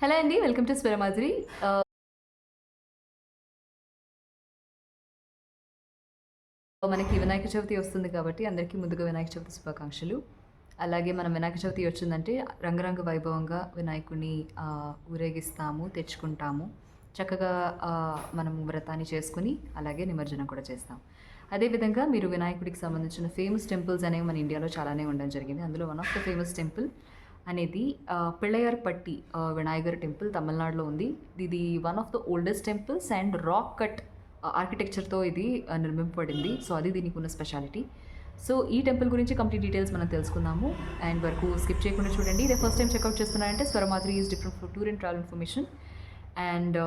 Hello అండి welcome to Swaramadhuri మనకి వినాయక చవితి వస్తుంది కాబట్టి అందరికీ ముందుగా వినాయక చవితి శుభాకాంక్షలు. అలాగే మనం వినాయక చవితి వచ్చిందంటే రంగురంగు వైభవంగా వినాయకుడిని ఊరేగిస్తాము తెచ్చుకుంటాము. చక్కగా మనం వ్రతాన్ని చేసుకుని అలాగే నిమజ్జనం కూడా చేస్తాం. అదేవిధంగా మీరు వినాయకుడికి సంబంధించిన ఫేమస్ టెంపుల్స్ అనేవి మన ఇండియాలో చాలానే ఉండడం జరిగింది. అందులో one of the famous temple అనేది ఆ, పిళ్ళయార్పట్టి వినాయగర్ టెంపుల్ తమిళనాడులో ఉంది. ఇది one of the oldest temples and rock cut ఆర్కిటెక్చర్తో ఇది నిర్మింపబడింది. సో అది దీనికి ఉన్న స్పెషాలిటీ సో ఈ టెంపుల్ గురించి కంప్లీట్ డీటెయిల్స్ మనం తెలుసుకుందాము. అండ్ వరకు స్కిప్ చేయకుండా చూడండి. ఇదే ఫస్ట్ టైం చెక్అవుట్ చేస్తున్నారంటే Swaramadhuri is different for tour and travel information and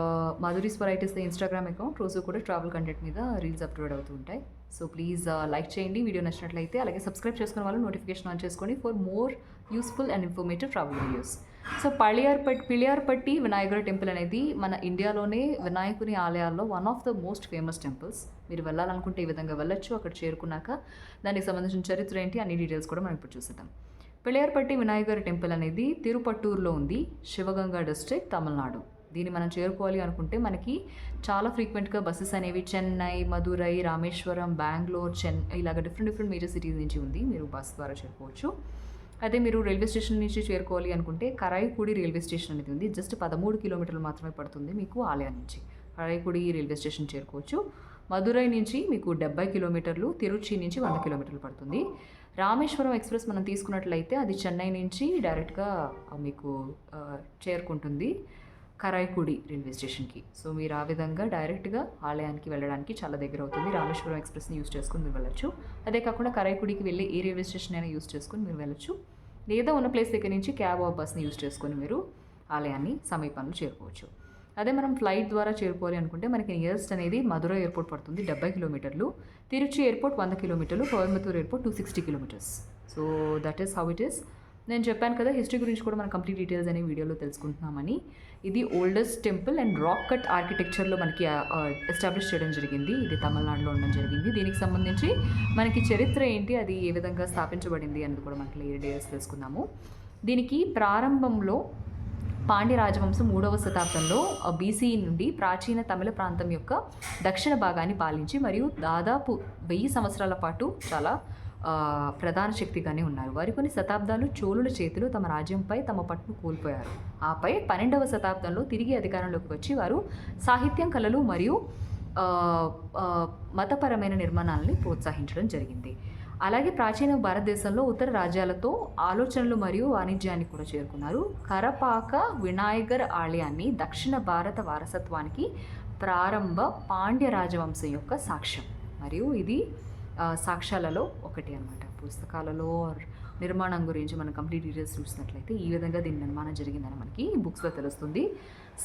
Madhuri Swarite the Instagram account రోజు కూడా ట్రావెల్ కంటెంట్ మీద రీల్స్ అప్లోడ్ అవుతూ ఉంటాయి. సో ప్లీజ్ లైక్ చేయండి వీడియో నచ్చినట్లయితే. అలాగే సబ్స్క్రైబ్ చేసుకున్న వాళ్ళు నోటిఫికేషన్ ఆన్ చేసుకోండి for more useful and informative travel videos. So పళియార్పట్ పిళియార్పట్టి వినాయకుడ టెంపుల్ అనేది మన ఇండియాలోనే వినాయకుని ఆలయాల్లో one of the most famous temples మీరు వెళ్ళాలనుకుంటే ఈ విధంగా వెళ్ళొచ్చు అక్కడ చేరుకున్నాక. దానికి సంబంధించిన చరిత్ర ఏంటి అన్ని డీటెయిల్స్ కూడా మనం ఇప్పుడు చూసేద్దాం. పిళియార్పట్టి వినాయకుడి టెంపుల్ అనేది తిరుపట్టూరులో ఉంది శివగంగా డిస్ట్రిక్ట్ తమిళనాడు. దీన్ని మనం చేరుకోవాలి అనుకుంటే మనకి చాలా ఫ్రీక్వెంట్గా బస్సెస్ అనేవి చెన్నై మదురై రామేశ్వరం బెంగళూరు చెన్నై ఇలాగ డిఫరెంట్ డిఫరెంట్ మేజర్ సిటీస్ నుంచి ఉంది. మీరు బస్ ద్వారా చేరుకోవచ్చు. అయితే మీరు రైల్వే స్టేషన్ నుంచి చేరుకోవాలి అనుకుంటే కరాయిపూడి రైల్వే స్టేషన్ అనేది ఉంది. జస్ట్ పదమూడు కిలోమీటర్లు మాత్రమే పడుతుంది మీకు ఆలయం నుంచి. కరాయిపూడి రైల్వే స్టేషన్ చేరుకోవచ్చు. మదురై నుంచి మీకు డెబ్బై కిలోమీటర్లు తిరుచి నుంచి వంద కిలోమీటర్లు పడుతుంది. రామేశ్వరం ఎక్స్ప్రెస్ మనం తీసుకున్నట్లయితే అది చెన్నై నుంచి డైరెక్ట్గా మీకు చేరుకుంటుంది. కరాయికుడి రైల్వే స్టేషన్కి. సో మీరు ఆ విధంగా డైరెక్ట్గా ఆలయానికి వెళ్ళడానికి చాలా దగ్గర అవుతుంది రామేశ్వరం ఎక్స్ప్రెస్ని యూస్ చేసుకుని మీరు వెళ్ళొచ్చు. అదే కాకుండా కరాయికుడికి వెళ్ళి ఏ రైల్వే స్టేషన్ అయినా యూస్ చేసుకుని మీరు వెళ్ళొచ్చు. లేదా ఉన్న ప్లేస్ దగ్గర నుంచి క్యాబ్ ఆర్ బస్ని యూస్ చేసుకొని మీరు ఆలయాన్ని సమీపంలో చేరుకోవచ్చు. అదే మనం ఫ్లైట్ ద్వారా చేరుకోవాలి అనుకుంటే మనకి నియరెస్ట్ అనేది మధుర ఎయిర్పోర్ట్ పడుతుంది డెబ్బై కిలోమీటర్లు. తిరుచి ఎయిర్పోర్ట్ వంద కిలోమీటర్లు Coimbatore airport two sixty kilometres. So that is how it is నేను చెప్పాను కదా హిస్టరీ గురించి కూడా మనం కంప్లీట్ డీటెయిల్స్ అనే వీడియోలో తెలుసుకుంటున్నామని. ఇది oldest temple and rock cut ఆర్కిటెక్చర్లో మనకి ఎస్టాబ్లిష్ చేయడం జరిగింది. ఇది తమిళనాడులో ఉండడం జరిగింది. దీనికి సంబంధించి మనకి చరిత్ర ఏంటి అది ఏ విధంగా స్థాపించబడింది అన్నది కూడా మనకి ఏ డీటెయిల్స్ తెలుసుకుందాము. దీనికి ప్రారంభంలో పాండ్య రాజవంశం మూడవ శతాబ్దంలో బీసీ నుండి ప్రాచీన తమిళ ప్రాంతం యొక్క దక్షిణ భాగాన్ని పాలించి మరియు దాదాపు వెయ్యి సంవత్సరాల పాటు చాలా ప్రధాన శక్తిగానే ఉన్నారు. వారి కొన్ని శతాబ్దాలు చోళుల చేతిలో తమ రాజ్యంపై తమ పట్టును కోల్పోయారు. ఆపై పన్నెండవ శతాబ్దంలో తిరిగి అధికారంలోకి వచ్చి వారు సాహిత్యం కళలు మరియు మతపరమైన నిర్మాణాలని ప్రోత్సహించడం జరిగింది. అలాగే ప్రాచీన భారతదేశంలో ఉత్తర రాజ్యాలతో ఆలోచనలు మరియు వాణిజ్యాన్ని కూడా చేరుకున్నారు. కరపాక వినాయగర్ ఆలయాన్ని దక్షిణ భారత వారసత్వానికి ప్రారంభ పాండ్య రాజవంశం యొక్క సాక్ష్యం. మరియు ఇది సాక్ష్యాలలో ఒకటి అన్నమాట. పుస్తకాలలో నిర్మాణం గురించి మనం కంప్లీట్ డీటెయిల్స్ చూసినట్లయితే ఈ విధంగా దీని నిర్మాణం జరిగిందని మనకి బుక్స్లో తెలుస్తుంది.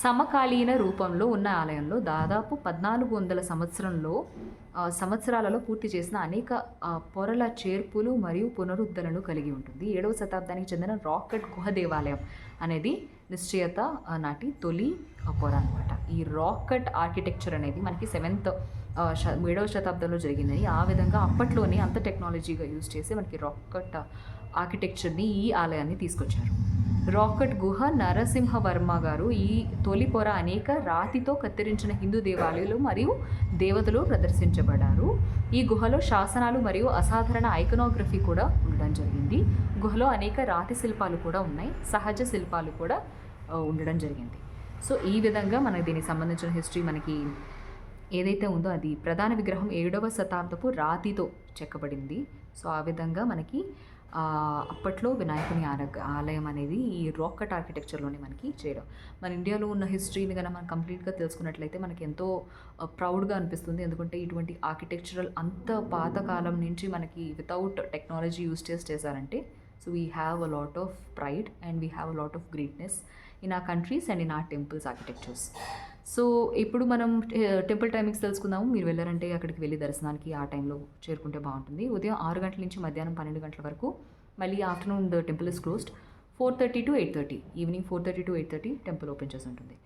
సమకాలీన రూపంలో ఉన్న ఆలయంలో దాదాపు పద్నాలుగు వందల సంవత్సరంలో సంవత్సరాలలో పూర్తి చేసిన అనేక పొరల చేర్పులు మరియు పునరుద్ధరణలు కలిగి ఉంటుంది. ఏడవ శతాబ్దానికి చెందిన రాకెట్ గుహ దేవాలయం అనేది నిశ్చయత నాటి తొలి పొర అనమాట ఈ రాకెట్ ఆర్కిటెక్చర్ అనేది మనకి సెవెంత్ ఏడవ శతాబ్దంలో జరిగినాయి ఆ విధంగా అప్పట్లోనే అంత టెక్నాలజీగా యూజ్ చేసి మనకి రాకెట్ ఆర్కిటెక్చర్ని ఈ ఆలయాన్ని తీసుకొచ్చారు. రాకెట్ గుహ నరసింహవర్మ గారు ఈ తొలి పొర అనేక రాతితో కత్తిరించిన హిందూ దేవాలయాలు మరియు దేవతలు ప్రదర్శించబడారు. ఈ గుహలో శాసనాలు మరియు అసాధారణ ఐకనోగ్రఫీ కూడా ఉండడం జరిగింది. గుహలో అనేక రాతి శిల్పాలు కూడా ఉన్నాయి. సహజ శిల్పాలు కూడా ఉండడం జరిగింది. సో ఈ విధంగా మనకి దీనికి సంబంధించిన హిస్టరీ మనకి ఏదైతే ఉందో అది ప్రధాన విగ్రహం ఏడవ శతాబ్దపు రాతితో చెక్కబడింది. సో ఆ విధంగా మనకి అప్పట్లో వినాయకుని ఆరగ ఆలయం అనేది ఈ రాకెట్ ఆర్కిటెక్చర్లోనే మనకి చేయడం మన ఇండియాలో ఉన్న హిస్టరీని కనుక మనం కంప్లీట్గా తెలుసుకున్నట్లయితే మనకి ఎంతో ప్రౌడ్గా అనిపిస్తుంది. ఎందుకంటే ఇటువంటి ఆర్కిటెక్చరల్ అంత పాతకాలం నుంచి మనకి వితౌట్ టెక్నాలజీ యూస్ చేసి చేశారంటే so we have a lot of pride and we have a lot of greatness in our countries and in our temples architectures so ఇప్పుడు మనం టెంపుల్ టైమింగ్స్ తెలుసుకుందాము. మీరు వెళ్ళారంటే అక్కడికి వెళ్ళి దర్శనానికి ఆ టైంలో చేరుకుంటే బాగుంటుంది. ఉదయం ఆరు గంటల నుంచి మధ్యాహ్నం పన్నెండు గంటల వరకు మళ్ళీ afternoon the temple is closed. Four thirty to eight thirty evening four thirty to eight thirty temple open చేసి ఉంటుంది.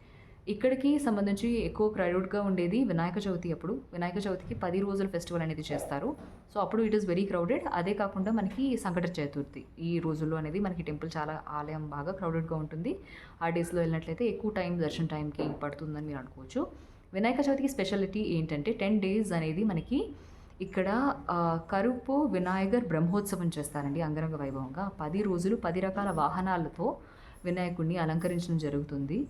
ఇక్కడికి సంబంధించి ఎక్కువ క్రౌడెడ్గా ఉండేది వినాయక చవితి అప్పుడు. వినాయక చవితికి పది రోజుల ఫెస్టివల్ అనేది చేస్తారు. సో అప్పుడు ఇట్ ఈస్ వెరీ క్రౌడెడ్ అదే కాకుండా మనకి సంకట చతుర్థి ఈ రోజుల్లో అనేది మనకి టెంపుల్ చాలా ఆలయం బాగా క్రౌడెడ్గా ఉంటుంది. ఆ డేస్లో వెళ్ళినట్లయితే ఎక్కువ టైం దర్శన టైంకి పడుతుందని మీరు అనుకోవచ్చు. వినాయక చవితికి స్పెషాలిటీ ఏంటంటే టెన్ డేస్ అనేది మనకి ఇక్కడ కరుపు వినాయకర్ బ్రహ్మోత్సవం చేస్తారండి అంగరంగ వైభవంగా. పది రోజులు పది రకాల వాహనాలతో వినాయకుడిని అలంకరించడం జరుగుతుంది.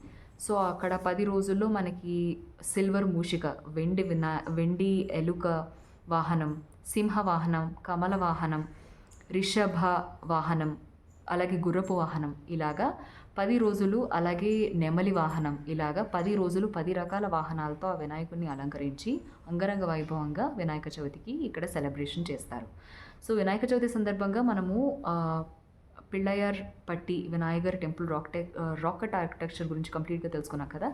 సో అక్కడ పది రోజుల్లో మనకి సిల్వర్ మూషిక వెండి వినా వెండి ఎలుక వాహనం సింహ వాహనం కమల వాహనం రిషభ వాహనం అలాగే గుర్రపు వాహనం ఇలాగా పది రోజులు అలాగే నెమలి వాహనం ఇలాగా పది రోజులు పది రకాల వాహనాలతో ఆ వినాయకుడిని అలంకరించి అంగరంగ వైభవంగా వినాయక చవితికి ఇక్కడ సెలబ్రేషన్ చేస్తారు. సో వినాయక చవితి సందర్భంగా మనము పిళ్ళయ్యార్ పట్టి వినాయగర్ టెంపుల్ రాక్ టెక్ రాకెట్ ఆర్కిటెక్చర్ గురించి కంప్లీట్గా తెలుసుకున్నాం కదా.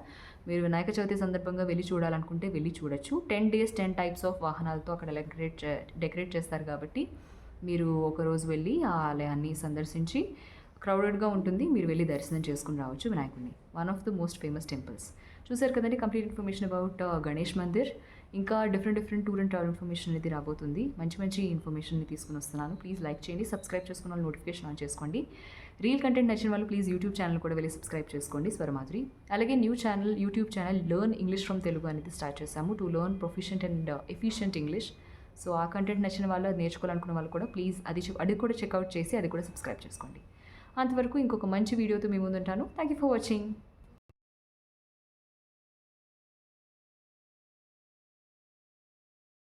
మీరు వినాయక చవితి సందర్భంగా వెళ్ళి చూడాలనుకుంటే వెళ్ళి చూడొచ్చు. Ten days ten types of వాహనాలతో అక్కడ డెకరేట్ డెకరేట్ చేస్తారు కాబట్టి మీరు ఒకరోజు వెళ్ళి ఆ ఆలయాన్ని సందర్శించి క్రౌడెడ్గా ఉంటుంది. మీరు వెళ్ళి దర్శనం చేసుకుని రావచ్చు వినాయకుడిని. One of the most famous temples చూసారు కదండి complete information about Ganesh Mandir. ఇంకా different different tour and travel information అనేది రాబోతుంది. మంచి మంచి ఇన్ఫర్మేషన్ని తీసుకుని వస్తున్నాను. ప్లీజ్ లైక్ చేయండి సబ్స్క్రైబ్ చేసుకున్న వాళ్ళు నోటిఫికేషన్ ఆన్ చేసుకోండి. రీల్ కంటెంట్ నచ్చిన వాళ్ళు ప్లీజ్ యూట్యూబ్ ఛానల్ కూడా వెళ్ళి సబ్స్క్రైబ్ చేసుకోండి స్వరమాధురి. అలాగే new channel YouTube channel learn English from Telugu అనేది స్టార్ట్ చేశాము. To learn proficient and efficient English so ఆ కంటెంట్ నచ్చిన వాళ్ళు అది నేర్చుకోవాలనుకున్న వాళ్ళు కూడా ప్లీజ్ అది అది కూడా చెక్అవుట్ చేసి అది కూడా సబ్స్క్రైబ్ చేసుకోండి. అంతవరకు ఇంకొక మంచి వీడియోతో మీ ముందుంటాను. Thank you for watching